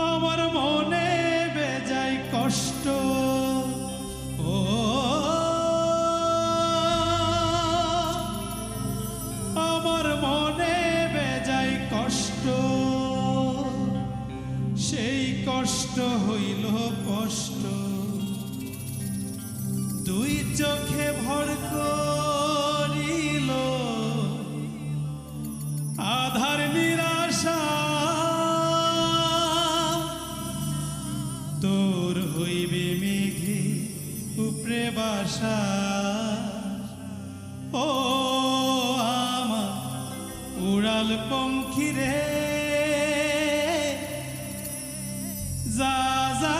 আমার মনে বেজায় কষ্ট। ও, আমার মনে বেজায় কষ্ট। সেই কষ্ট হইল কষ্ট। দুই চোখে ভর বাসা ও আমার উড়াল পঙ্খিরে যা যা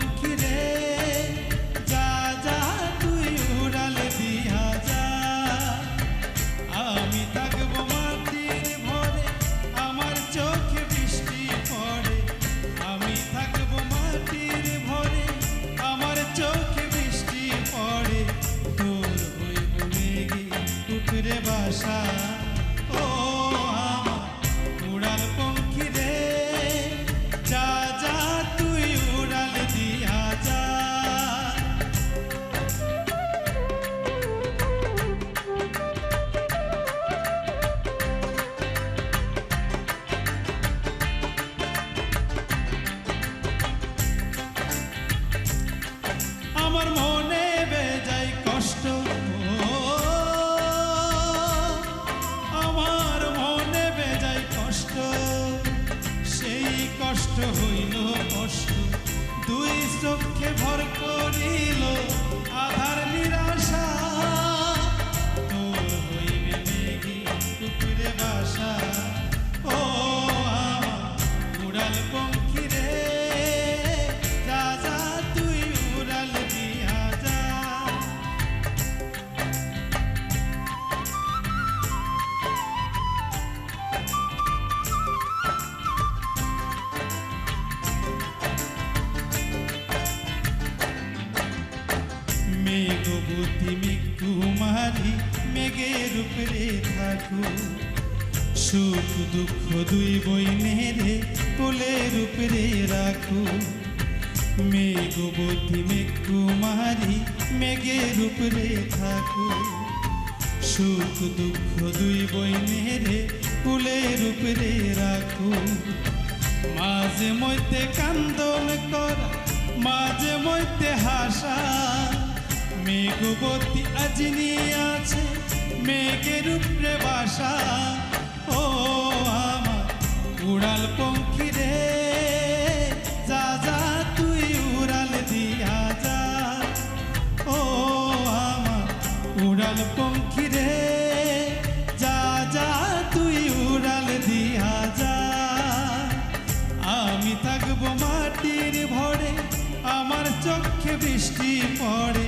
কষ্ট দুই চোখে ভর করিল আধার নিরাশা মেঘবতী মেঘকুমারী মেঘের উপরে থাকো সুখ, দুঃখ দুই বইনেরে কোলের উপরে রাখো। মেঘবতী মেঘকুমারী মেঘের উপরে থাকো সুখ, দুঃখ দুই বইনেরে কুলের উপরে রাখো। মাঝে মধ্যে কান্দন করা মেঘবতী আজনি আছে মেঘের উপরে বাসা। ও আমার উড়াল পঙ্খী রে, যা যা, তুই উড়াল দিয়া যা। ও আমার উড়াল পঙ্খী রে, যা যা, তুই উড়াল দিয়া যা। আমি থাকব মাটির ভরে, আমার চোখে বৃষ্টি পড়ে।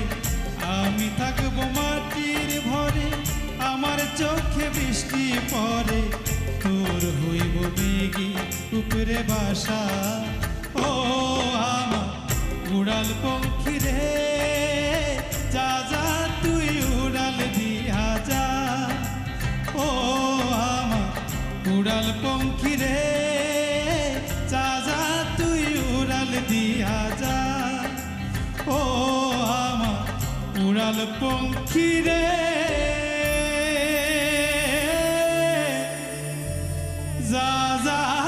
আমি থাকব মাটির ভরে, আমার চোখে বৃষ্টি পরে। তোর হইব মেঘে উপরে বাসা। ও আমার উড়াল পঙ্খী রে, যা যা, তুই উড়াল দিয়া যা। ও আমার উড়াল পঙ্খী রে উড়াল পঙ্খী রে যা যা।